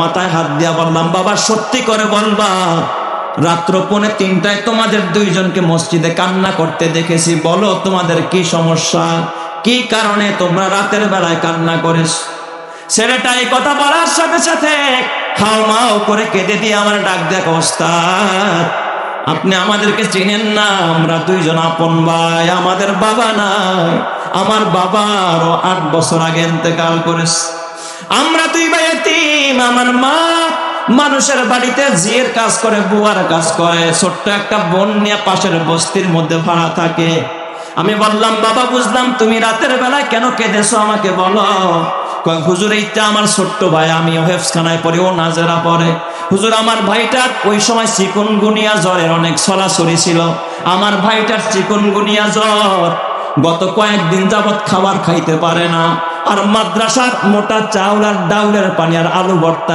মাথায় হাত দিয়া বললাম, বাবা, সত্যি করে বলবা, রাত্র পৌনে তিনটায় তোমাদের দুইজনকে মসজিদে কান্না করতে দেখেছি। বলো, তোমাদের কি সমস্যা? কি কারণে তোমরা রাতের বেলায় কান্না করেছ? ছেলেটা এই কথা বলার সাথে সাথে খাও মাও করে কেঁদে দিয়ে আমার ডাক দেখ ওস্তাদ, আপনি আমাদেরকে চিনেন না, আমরা দুইজন আপন ভাই, আমাদের বাবা নাই। আমার বাবা আরও আট বছর আগে ইন্তেকাল করেছে। আমরা তুই ভাই এতিম, আমার মা মানুষের বাড়িতে জিয়ের কাজ করে, বুয়ার কাজ করে, ছোট্ট একটা বোন নিয়ে পাশের বস্তির মধ্যে ভাড়া থাকে। আমি বললাম, বাবা, বুঝলাম তুমি রাতের বেলায় কেন কেঁদেছো আমাকে বলো? হুজুর, এইটা আমার ছোট্ট ভাই, আমি হেফসখানায় পড়ি, ও নাজেরা পড়ে। হুজুর, আমার ভাইটার ওই সময় চিকুনগুনিয়া জ্বরের অনেক সরাসরি ছিল। আমার ভাইটার চিকুনগুনিয়া জ্বর গত কয়েকদিন যাবৎ খাবার খাইতে পারে না। আর মাদ্রাসার মোটা চাউল আর ডাউলের পানি আর আলু ভর্তা